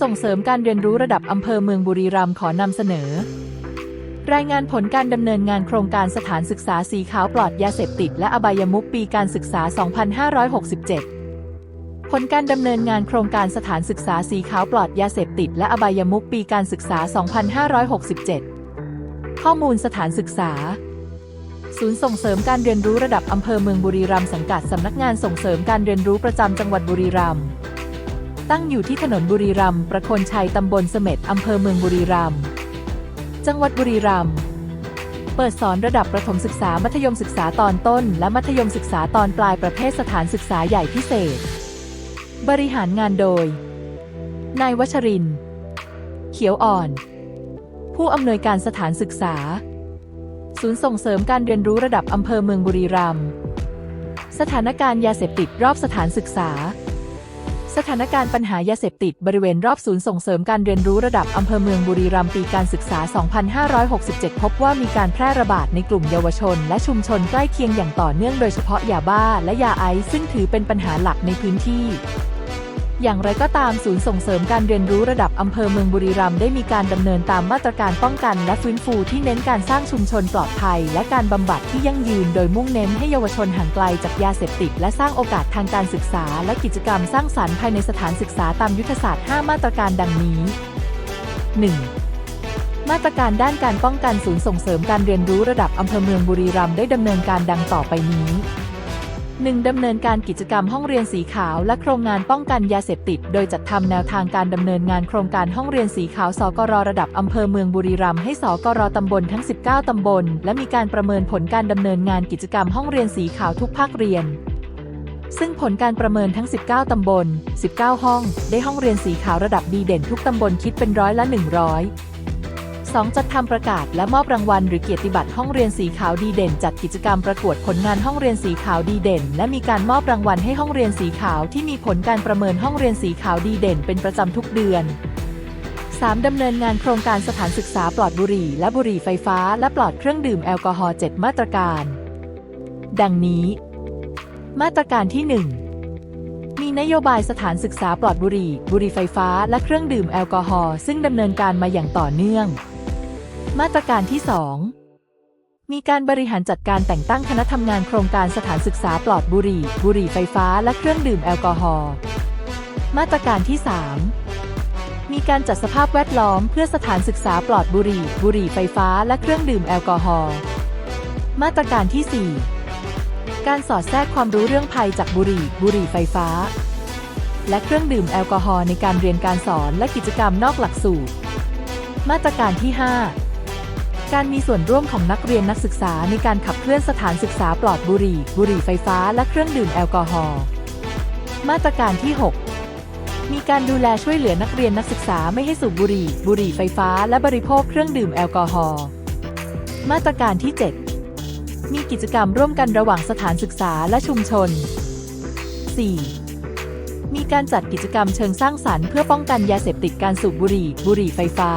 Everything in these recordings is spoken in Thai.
ส่งเสริมการเรียนรู้ระดับอำเภอเมืองบุรีรัมย์ขอนำเสนอ รายงานผลการดำเนินงานโครงการสถานศึกษาสีขาวปลอดยาเสพติด และอบายมุขปีการศึกษา 2567 ผลการดำเนินงานโครงการสถานศึกษาสีขาวปลอดยาเสพติด และอบายมุขปีการศึกษา 2567 ข้อมูลสถานศึกษาศูนย์ส่งเสริมการเรียนรู้ระดับอำเภอเมืองบุรีรัมย์สังกัดสำนักงานส่งเสริมการเรียนรู้ประจำจังหวัดบุรีรัมย์ ตั้งอยู่ที่ถนนบุรีรัมย์ประโคนชัยตำบลเสม็ดอำเภอเมืองบุรีรัมย์จังหวัดบุรีรัมย์เปิดสอนระดับประถมศึกษามัธยมศึกษาตอนต้น และมัธยมศึกษาตอนปลายประเภทสถานศึกษาใหญ่พิเศษ บริหารงานโดย นายวัชริน เขียวอ่อน ผู้อำนวยการสถานศึกษา ศูนย์ส่งเสริมการเรียนรู้ระดับอำเภอเมืองบุรีรัมย์สถานการณ์ยาเสพติดรอบสถานศึกษา สถานการณ์ปัญหายาเสพติดบริเวณรอบศูนย์ส่งเสริมการเรียนรู้ระดับอำเภอเมืองบุรีรัมย์ปีการศึกษา 2567 พบว่ามีการแพร่ระบาดในกลุ่มเยาวชน และชุมชนใกล้เคียงอย่างต่อเนื่องโดยเฉพาะยาบ้าและยาไอซ์ซึ่งถือเป็นปัญหาหลักในพื้นที่ อย่างไรก็ตามศูนย์ส่งเสริมการเรียนรู้ระดับอำเภอเมืองบุรีรัมย์ได้มีการดำเนินตามมาตรการป้องกันและฟื้นฟูที่เน้นการสร้างชุมชนปลอดภัย และการบำบัดที่ยั่งยืน โดยมุ่งเน้นให้เยาวชนห่างไกลจากยาเสพติด และสร้างโอกาสทางการศึกษา และกิจกรรมสร้างสรรค์ภายในสถานศึกษาตามยุทธศาสตร์ 5 มาตรการดังนี้ 1. มาตรการด้านการป้องกันศูนย์ส่งเสริมการเรียนรู้ระดับอำเภอเมืองบุรีรัมย์ได้ดำเนินการดังต่อไปนี้ 1. ดำเนินการกิจกรรมห้องเรียนสีขาว และโครงงานป้องกันยาเสพติด โดยจัดทำแนวทางการดำเนินงานโครงการห้องเรียนสีขาวสกรระดับอำเภอเมืองบุรีรัมย์ให้สกรตำบลทั้ง 19 ตำบล และมีการประเมินผลการดำเนินงานกิจกรรมห้องเรียนสีขาวทุกภาคเรียน ซึ่งผลการประเมินทั้ง 19 ตำบล 19 ห้อง ได้ห้องเรียนสีขาวระดับดีเด่นทุกตำบลคิดเป็นร้อยละ 100 2. จัดทำประกาศและมอบรางวัลหรือเกียรติบัตรห้องเรียนสีขาวดีเด่น จัดกิจกรรมประกวดผลงานห้องเรียนสีขาวดีเด่น และมีการมอบรางวัลให้ห้องเรียนสีขาวที่มีผลการประเมินห้องเรียนสีขาวดีเด่น เป็นประจำทุกเดือน 3. ดำเนินงานโครงการสถานศึกษาปลอดบุหรี่ และบุหรี่ไฟฟ้า และปลอดเครื่องดื่มแอลกอฮอล์7มาตรการ ดังนี้ มาตรการที่ 1มีนโยบายสถานศึกษาปลอดบุหรี่ บุหรี่ไฟฟ้า และเครื่องดื่มแอลกอฮอล์ซึ่งดำเนินการมาอย่างต่อเนื่อง มาตรการที่ 2 มีการบริหารจัดการแต่งตั้งคณะทำงานโครงการสถานศึกษาปลอดบุหรี่ บุหรี่ไฟฟ้าและเครื่องดื่มแอลกอฮอล์ มาตรการที่ 3 มีการจัดสภาพแวดล้อมเพื่อสถานศึกษาปลอดบุหรี่ บุหรี่ไฟฟ้าและเครื่องดื่มแอลกอฮอล์ มาตรการที่ 4 การสอดแทรกความรู้เรื่องภัยจากบุหรี่ บุหรี่ไฟฟ้า และเครื่องดื่มแอลกอฮอล์ในการเรียนการสอนและกิจกรรมนอกหลักสูตร มาตรการที่ 5 การมีส่วนร่วมของนักเรียนนักศึกษาในการขับเคลื่อนสถานศึกษาปลอดบุหรี่ บุหรี่ไฟฟ้าและเครื่องดื่มแอลกอฮอล์ มาตรการที่ 6 มีการดูแลช่วยเหลือนักเรียนนักศึกษาไม่ให้สูบบุหรี่ บุหรี่ไฟฟ้า และบริโภคเครื่องดื่มแอลกอฮอล์ มาตรการที่ 7 มีกิจกรรมร่วมกันระหว่างสถานศึกษาและชุมชน 4. มีการจัดกิจกรรมเชิงสร้างสรรค์เพื่อป้องกันยาเสพติดการสูบบุหรี่ บุหรี่ไฟฟ้า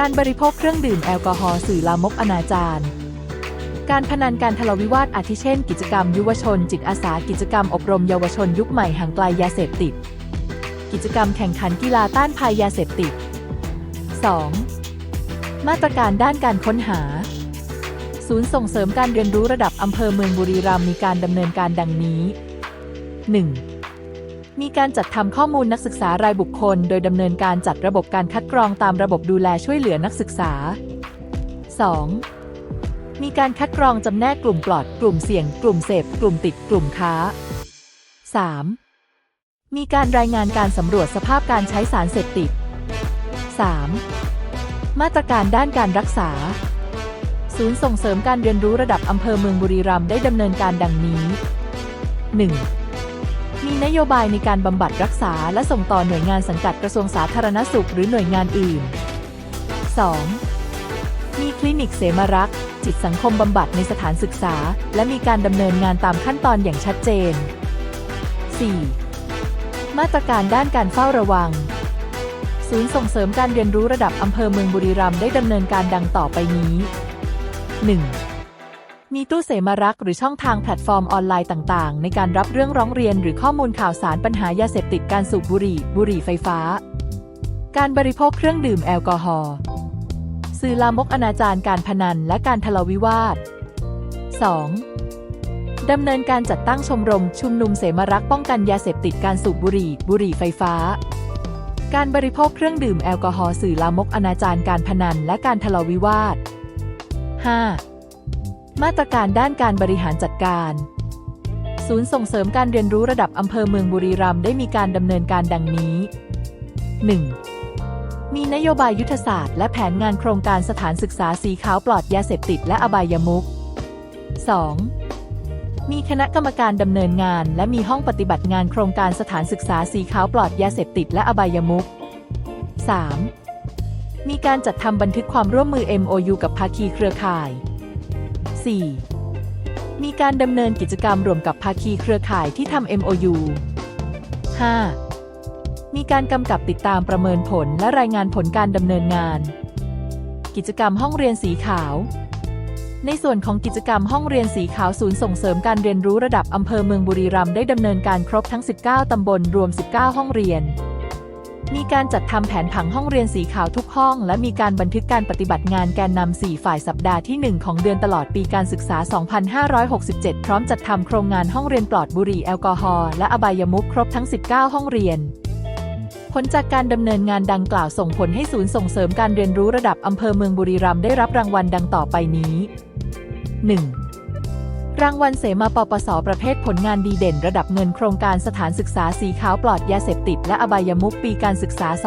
การบริโภคเครื่องดื่มแอลกอฮอล์สื่อลามกอนาจารการพนันการทะเลาวิวาทอาทิเช่น กิจกรรม ยุวชน จิตอาสา กิจกรรมอบรมเยาวชนยุคใหม่ห่างไกลยาเสพติด กิจกรรมแข่งขันกีฬาต้านภัยยาเสพติด 2. มาตรการด้านการค้นหา ศูนย์ส่งเสริมการเรียนรู้ระดับอำเภอเมืองบุรีรัมย์มีการดำเนินการดังนี้ 1. มีการจัดทำข้อมูลนักศึกษารายบุคคล โดยดำเนินการจัดระบบการคัดกรองตามระบบดูแลช่วยเหลือนักศึกษา 2. มีการคัดกรองจำแนกกลุ่มปลอด กลุ่มเสี่ยง กลุ่มเสพ กลุ่มติด กลุ่มค้า 3. มีการรายงานการสำรวจสภาพการใช้สารเสพติด 3. มาตรการด้านการรักษา ศูนย์ส่งเสริมการเรียนรู้ระดับอำเภอเมืองบุรีรัมย์ได้ดำเนินการดังนี้ 1. มีนโยบายในการบำบัดรักษาและส่งต่อหน่วยงานสังกัดกระทรวงสาธารณสุขหรือหน่วยงานอื่น 2. มีคลินิกเสมารักษ์จิตสังคมบำบัดในสถานศึกษา และมีการดำเนินงานตามขั้นตอนอย่างชัดเจน 4. มาตรการด้านการเฝ้าระวัง ศูนย์ส่งเสริมการเรียนรู้ระดับอำเภอเมืองบุรีรัมย์ได้ดำเนินการดังต่อไปนี้ 1. มีตู้เสมารักหรือช่องทางแพลตฟอร์มออนไลน์ต่างๆ ในการรับเรื่องร้องเรียนหรือข้อมูลข่าวสารปัญหายาเสพติดการสูบบุหรี่ บุหรี่ไฟฟ้า การบริโภคเครื่องดื่มแอลกอฮอล์ สื่อลามกอนาจารการพนันและการทะเลาวิวาท 2. ดำเนินการจัดตั้งชมรมชุมนุมเสมารักป้องกันยาเสพติดการสูบบุหรี่ บุหรี่ไฟฟ้า การบริโภคเครื่องดื่มแอลกอฮอล์สื่อลามกอนาจารการพนันและการทะเลาวิวาท 5. มาตรการด้านการบริหารจัดการศูนย์ส่งเสริมการเรียนรู้ระดับอำเภอเมืองบุรีรัมย์ได้มีการดำเนินการดังนี้ 1. มีนโยบายยุทธศาสตร์ และแผนงานโครงการสถานศึกษาสีขาวปลอดยาเสพติดและอบายมุข 2. มีคณะกรรมการดำเนินงาน และมีห้องปฏิบัติงานโครงการสถานศึกษาสีขาวปลอดยาเสพติดและอบายมุข 3. มีการจัดทำบันทึกความร่วมมือ MOU กับภาคีเครือข่าย 4. มีการดำเนินกิจกรรมรวมกับภาคีเครือข่ายที่ทำ MOU 5. มีการกำกับติดตามประเมินผลและรายงานผลการดำเนินงาน กิจกรรมห้องเรียนสีขาว ในส่วนของกิจกรรมห้องเรียนสีขาวศูนย์ส่งเสริมการเรียนรู้ระดับอำเภอเมืองบุรีรัมย์ได้ดำเนินการครบทั้ง 19 ตำบลรวม 19 ห้องเรียน มีการจัดทำแผนผังห้องเรียนสีขาวทุกห้อง และมีการบันทึกการปฏิบัติงานแกนนำ4ฝ่ายสัปดาห์ที่ 1 ของเดือนตลอดปีการศึกษา 2567 พร้อมจัดทำโครงงานห้องเรียนปลอดบุหรี่แอลกอฮอล์และอบายมุขครบทั้ง 19 ห้องเรียนผลจากการดำเนินงานดังกล่าวส่งผลให้ศูนย์ส่งเสริมการเรียนรู้ระดับอำเภอเมืองบุรีรัมย์ได้รับรางวัลดังต่อไปนี้ 1. รางวัลเสมาปปส ประเภทผลงานดีเด่นระดับเงินโครงการสถานศึกษาสีขาวปลอดยาเสพติดและอบายมุขปีการศึกษา 2565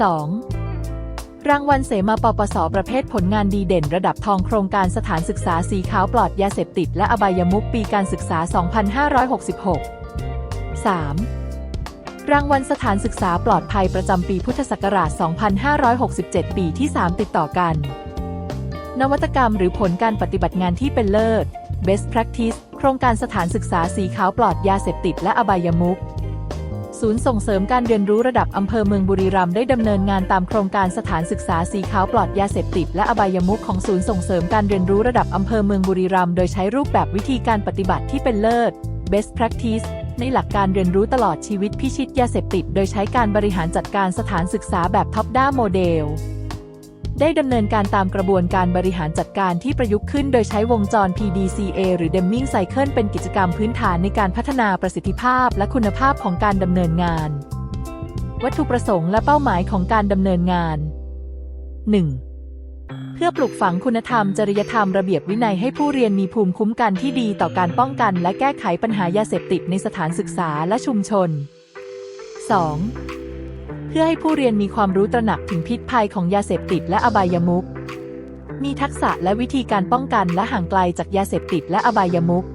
2. รางวัลเสมาปปส ประเภทผลงานดีเด่น ระดับทองโครงการสถานศึกษาสีขาวปลอดยาเสพติดและอบายมุขปีการศึกษา 2566 3. รางวัลสถานศึกษาปลอดภัยประจำปีพุทธศักราช 2567 ปีที่ 3 ติดต่อกัน นวัตกรรมหรือผลการปฏิบัติงานที่เป็นเลิศ Best Practice โครงการสถานศึกษาสีขาวปลอดยาเสพติดและอบายมุขศูนย์ส่งเสริมการเรียนรู้ระดับอำเภอเมืองบุรีรัมย์ได้ดำเนินงานตามโครงการสถานศึกษาสีขาวปลอดยาเสพติดและอบายมุขของศูนย์ส่งเสริมการเรียนรู้ระดับอำเภอเมืองบุรีรัมย์โดยใช้รูปแบบวิธีการปฏิบัติที่เป็นเลิศ Best Practice ในหลักการเรียนรู้ตลอดชีวิตพิชิตยาเสพติด โดยใช้การบริหารจัดการสถานศึกษาแบบท็อปด้าโมเดล ได้ดำเนินการตามกระบวนการบริหารจัดการที่ประยุกต์ขึ้นโดยใช้วงจร PDCA หรือ Deming Cycle เป็นกิจกรรมพื้นฐานในการพัฒนาประสิทธิภาพและคุณภาพของการดำเนินงาน วัตถุประสงค์และเป้าหมายของการดำเนินงาน 1. เพื่อปลูกฝังคุณธรรม จริยธรรมระเบียบวินัยให้ผู้เรียนมีภูมิคุ้มกันที่ดีต่อการป้องกัน และแก้ไขปัญหายาเสพติดในสถานศึกษาและชุมชน 2. เพื่อให้ผู้เรียนมีความรู้ตระหนักถึงพิษภัยของยาเสพติดและอบายมุขมีทักษะและวิธีการป้องกันและห่างไกลจากยาเสพติดและอบายมุข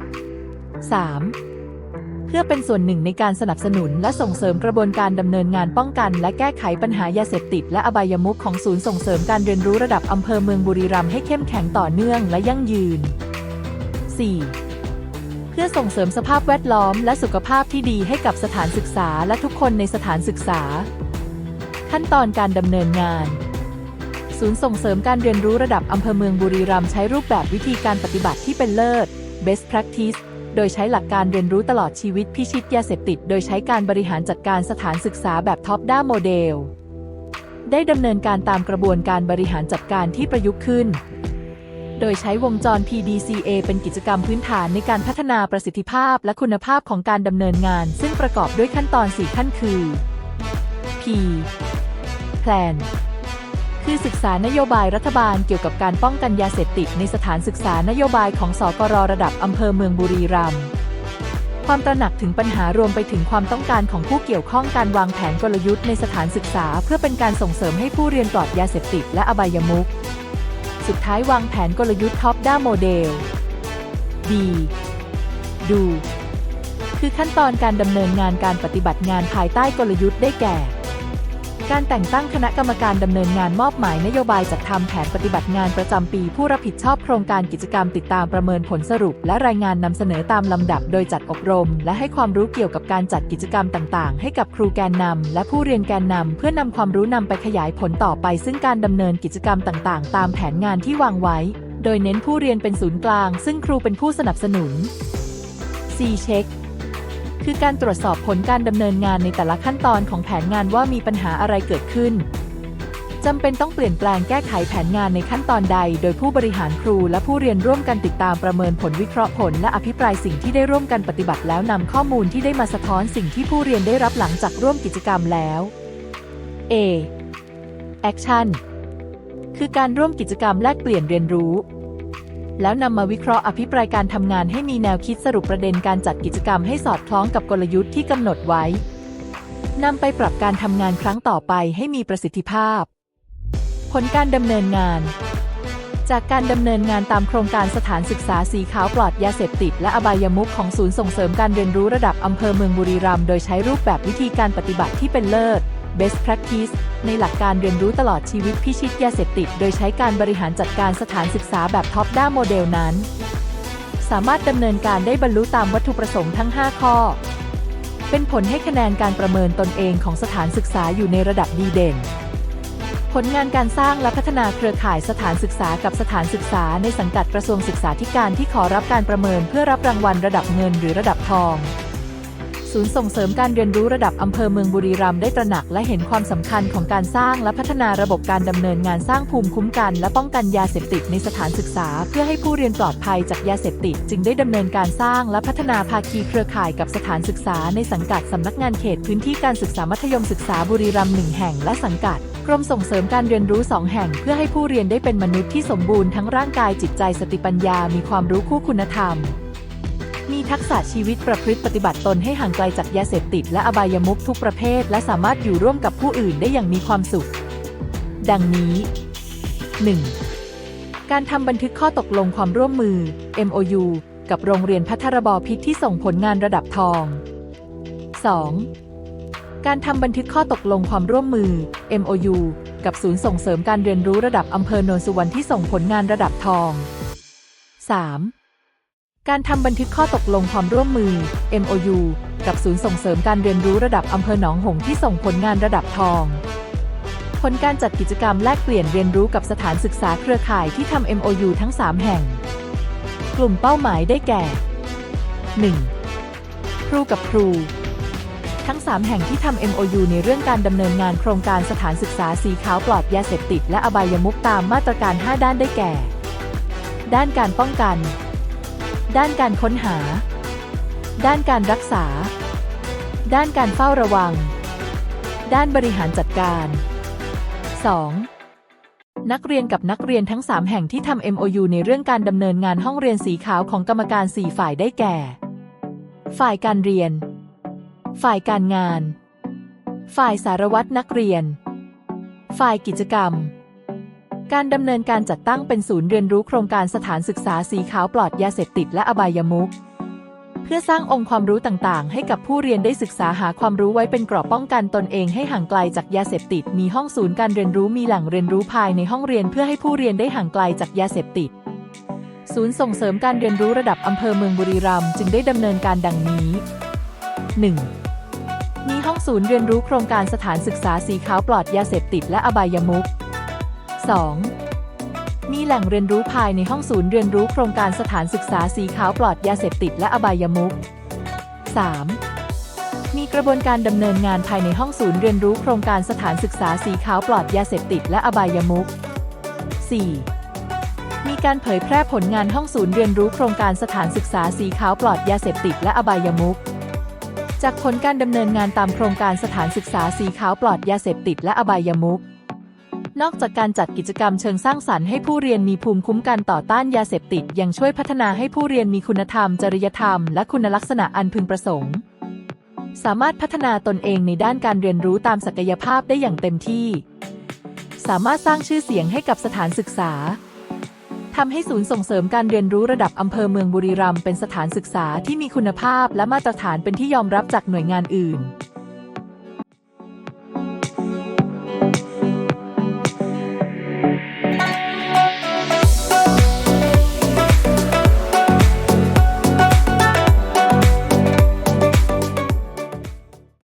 3. เพื่อเป็นส่วนหนึ่งในการสนับสนุนและส่งเสริมกระบวนการดำเนินงานป้องกันและแก้ไขปัญหายาเสพติดและอบายมุขของศูนย์ส่งเสริมการเรียนรู้ระดับอำเภอเมืองบุรีรัมย์ให้เข้มแข็งต่อเนื่องและยั่งยืน 4. เพื่อส่งเสริมสภาพแวดล้อมและสุขภาพที่ดีให้กับสถานศึกษาและทุกคนในสถานศึกษา ขั้นตอนการดำเนินงาน ศูนย์ส่งเสริมการเรียนรู้ระดับอำเภอเมืองบุรีรัมย์ใช้รูปแบบวิธีการปฏิบัติที่เป็นเลิศ Best Practice โดยใช้หลักการเรียนรู้ตลอดชีวิตพิชิตยาเสพติด โดยใช้การบริหารจัดการสถานศึกษาแบบท็อปด้าโมเดล ได้ดำเนินการตามกระบวนการบริหารจัดการที่ประยุกต์ขึ้น โดยใช้วงจร PDCA เป็นกิจกรรมพื้นฐานในการพัฒนาประสิทธิภาพและคุณภาพของการดำเนินงาน ซึ่งประกอบด้วยขั้นตอน 4 ขั้นคือ P Plan คือศึกษานโยบายรัฐบาลเกี่ยวกับการป้องกันยาเสพติดในสถานศึกษานโยบายของสกรระดับอำเภอเมืองบุรีรัมย์ความตระหนักถึงปัญหารวมไปถึงความต้องการของผู้เกี่ยวข้องการวางแผนกลยุทธ์ในสถานศึกษา เพื่อเป็นการส่งเสริมให้ผู้เรียนปลอดยาเสพติดและอบายมุขสุดท้ายวางแผนกลยุทธ์ท็อปด้าโมเดล D ดู คือขั้นตอนการดำเนินงานการปฏิบัติงานภายใต้กลยุทธ์ได้แก่ การแต่งตั้งคณะกรรมการดำเนินงานมอบหมายนโยบายจัดทำแผนปฏิบัติงานประจำปี ผู้รับผิดชอบโครงการกิจกรรมติดตามประเมินผลสรุป และรายงานนำเสนอตามลำดับโดยจัดอบรม และให้ความรู้เกี่ยวกับการจัดกิจกรรมต่างๆ ให้กับครูแกนนำและผู้เรียนแกนนำเพื่อนำความรู้นำไปขยายผลต่อไป ซึ่งการดำเนินกิจกรรมต่างๆ ตามแผนงานที่วางไว้ โดยเน้นผู้เรียนเป็นศูนย์กลาง ซึ่งครูเป็นผู้สนับสนุน C เช็ค คือการตรวจสอบผลการดำเนินงานในแต่ละขั้นตอนของแผนงานว่ามีปัญหาอะไรเกิดขึ้นจำเป็นต้องเปลี่ยนแปลงแก้ไขแผนงานในขั้นตอนใด โดยผู้บริหารครูและผู้เรียนร่วมกันติดตามประเมินผลวิเคราะห์ผล และอภิปรายสิ่งที่ได้ร่วมกันปฏิบัติแล้วนำข้อมูลที่ได้มาสะท้อนสิ่งที่ผู้เรียนได้รับหลังจากร่วมกิจกรรมแล้ว A Action คือการร่วมกิจกรรมแลกเปลี่ยนเรียนรู้ แล้วนำมาวิเคราะห์อภิปรายการทำงานให้มีแนวคิดสรุปประเด็นการจัดกิจกรรมให้สอดคล้องกับกลยุทธ์ที่กำหนดไว้นำไปปรับการทำงานครั้งต่อไปให้มีประสิทธิภาพ ผลการดำเนินงาน จากการดำเนินงานตามโครงการสถานศึกษาสีขาวปลอดยาเสพติด และอบายมุขของศูนย์ส่งเสริมการเรียนรู้ระดับอำเภอเมืองบุรีรัมย์โดยใช้รูปแบบวิธีการปฏิบัติที่เป็นเลิศ best practice ในหลักการเรียนรู้ตลอดชีวิตพิชิตยาเสพติด โดยใช้การบริหารจัดการสถานศึกษาแบบท็อปด้าโมเดลนั้น สามารถดำเนินการได้บรรลุตามวัตถุประสงค์ทั้ง 5 ข้อ เป็นผลให้คะแนนการประเมินตนเองของสถานศึกษาอยู่ในระดับดีเด่นผลงานการสร้างและพัฒนาเครือข่ายสถานศึกษากับสถานศึกษาในสังกัดกระทรวงศึกษาธิการที่ขอรับการประเมินเพื่อรับรางวัลระดับเงินหรือระดับทอง ศูนย์ส่งเสริมการเรียนรู้ระดับอำเภอเมืองบุรีรัมย์ได้ตระหนักและเห็นความสำคัญของการสร้างและพัฒนาระบบการดำเนินงานสร้างภูมิคุ้มกัน และป้องกันยาเสพติดในสถานศึกษา เพื่อให้ผู้เรียนปลอดภัยจากยาเสพติด จึงได้ดำเนินการสร้างและพัฒนาภาคีเครือข่ายกับสถานศึกษา ในสังกัดสำนักงานเขตพื้นที่การศึกษามัธยมศึกษาบุรีรัมย์หนึ่งแห่งและสังกัดกรมส่งเสริมการเรียนรู้สองแห่งเพื่อให้ผู้เรียนได้เป็นมนุษย์ที่สมบูรณ์ทั้งร่างกายจิตใจสติปัญญา มีความรู้คู่คุณธรรม มีทักษะชีวิตประพฤติปฏิบัติตนให้ห่างไกลจากยาเสพติดและอบายมุขทุกประเภท และสามารถอยู่ร่วมกับผู้อื่นได้อย่างมีความสุข ดังนี้ 1. การทำบันทึกข้อตกลงความร่วมมือ MOU กับโรงเรียนพัทรบพิษที่ส่งผลงานระดับทอง 2. การทำบันทึกข้อตกลงความร่วมมือ MOU กับศูนย์ส่งเสริมการเรียนรู้ระดับอำเภอโนนสุวรรณที่ส่งผลงานระดับทอง 3. การทำบันทึกข้อตกลงความร่วมมือ MOU กับศูนย์ส่งเสริมการเรียนรู้ระดับอำเภอหนองหงที่ส่งผลงานระดับทอง ผลการจัดกิจกรรมแลกเปลี่ยนเรียนรู้กับสถานศึกษาเครือข่ายที่ทำ MOU ทั้ง 3 แห่ง กลุ่มเป้าหมายได้แก่ 1. ครูกับครู ทั้ง 3 แห่งที่ทำ MOU ในเรื่องการดำเนินงานโครงการสถานศึกษาสีขาวปลอดยาเสพติดและอบายมุขตามมาตรการ 5 ด้านได้แก่ ด้านการป้องกัน ด้านการค้นหา ด้านการรักษา ด้านการเฝ้าระวัง ด้านบริหารจัดการ 2. นักเรียนกับนักเรียนทั้ง 3 แห่งที่ทำ MOU ในเรื่องการดำเนินงานห้องเรียนสีขาวของกรรมการ 4 ฝ่ายได้แก่ ฝ่ายการเรียน ฝ่ายการงาน ฝ่ายสารวัตรนักเรียน ฝ่ายกิจกรรม การดำเนินการจัดตั้งเป็นศูนย์เรียนรู้โครงการสถานศึกษาสีขาวปลอดยาเสพติดและอบายมุขเพื่อสร้างองค์ความรู้ต่างๆ ให้กับผู้เรียนได้ศึกษาหาความรู้ไว้เป็นกรอบป้องกันตนเองให้ห่างไกลจากยาเสพติด มีห้องศูนย์การเรียนรู้มีแหล่งเรียนรู้ภายในห้องเรียนเพื่อให้ผู้เรียนได้ห่างไกลจากยาเสพติด ศูนย์ส่งเสริมการเรียนรู้ระดับอำเภอเมืองบุรีรัมย์จึงได้ดำเนินการดังนี้ 1. มีห้องศูนย์เรียนรู้โครงการสถานศึกษาสีขาวปลอดยาเสพติดและอบายมุข 2. มีแหล่งเรียนรู้ภายในห้องศูนย์เรียนรู้โครงการสถานศึกษาสีขาวปลอดยาเสพติดและอบายมุข 3. มีกระบวนการดำเนินงานภายในห้องศูนย์เรียนรู้โครงการสถานศึกษาสีขาวปลอดยาเสพติดและอบายมุข 4. มีการเผยแพร่ผลงานห้องศูนย์เรียนรู้โครงการสถานศึกษาสีขาวปลอดยาเสพติดและอบายมุขจากผลการดำเนินงานตามโครงการสถานศึกษาสีขาวปลอดยาเสพติดและอบายมุข นอกจากการจัดกิจกรรมเชิงสร้างสรรค์ให้ผู้เรียนมีภูมิคุ้มกันต่อต้านยาเสพติด ยังช่วยพัฒนาให้ผู้เรียนมีคุณธรรม จริยธรรม และคุณลักษณะอันพึงประสงค์ สามารถพัฒนาตนเองในด้านการเรียนรู้ตามศักยภาพได้อย่างเต็มที่ สามารถสร้างชื่อเสียงให้กับสถานศึกษาทำให้ศูนย์ส่งเสริมการเรียนรู้ระดับอำเภอเมืองบุรีรัมย์เป็นสถานศึกษาที่มีคุณภาพและมาตรฐานเป็นที่ยอมรับจากหน่วยงานอื่น